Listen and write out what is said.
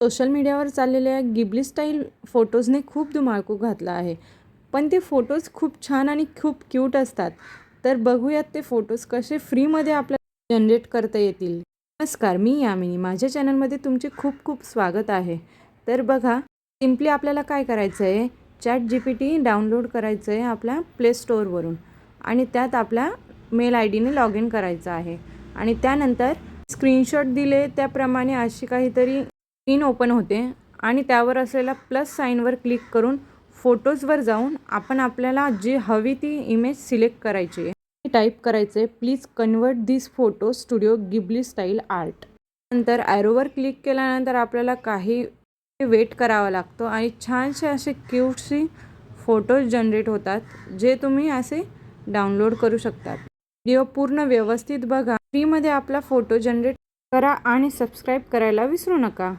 Social मीडियावर चाललेल्या Ghibli style फोटोजने खूप धुमाळकू घातला आहे. पण ते फोटोज खूप छान आणि खूप क्यूट असतात. तर बघूयात ते फोटोज कसे फ्रीमध्ये आपल्याला जनरेट करता येतील. नमस्कार मी यामिनी. माझ्या चॅनलमध्ये तुमचे खूप खूप स्वागत आहे. तर बघा सिम्पली आपल्याला काय करायचं आहे chat G P T download करायचं आहे आपल्या प्ले स्टोअरवरून. आणि त्यात आपल्या मेल आय डीने लॉग इन करायचं आहे. आणि त्यानंतर स्क्रीनशॉट दिले त्याप्रमाणे अशी काहीतरी स्क्रीन ओपन होते आणि त्यावर असलेल्या प्लस साईनवर क्लिक करून फोटोजवर जाऊन आपण आपल्याला जी हवी ती इमेज सिलेक्ट करायची आहे टाईप करायचे आहे please convert this photo studio Ghibli style art नंतर ॲरोवर क्लिक केल्यानंतर आपल्याला काही वेट करावा लागतो आणि छानसे असे क्यूटशी फोटोज जनरेट होतात जे तुम्ही असे डाउनलोड करू शकतात. व्हिडिओ पूर्ण व्यवस्थित बघा. फ्रीमध्ये आपला फोटो जनरेट करा आणि सबस्क्राईब करायला विसरू नका.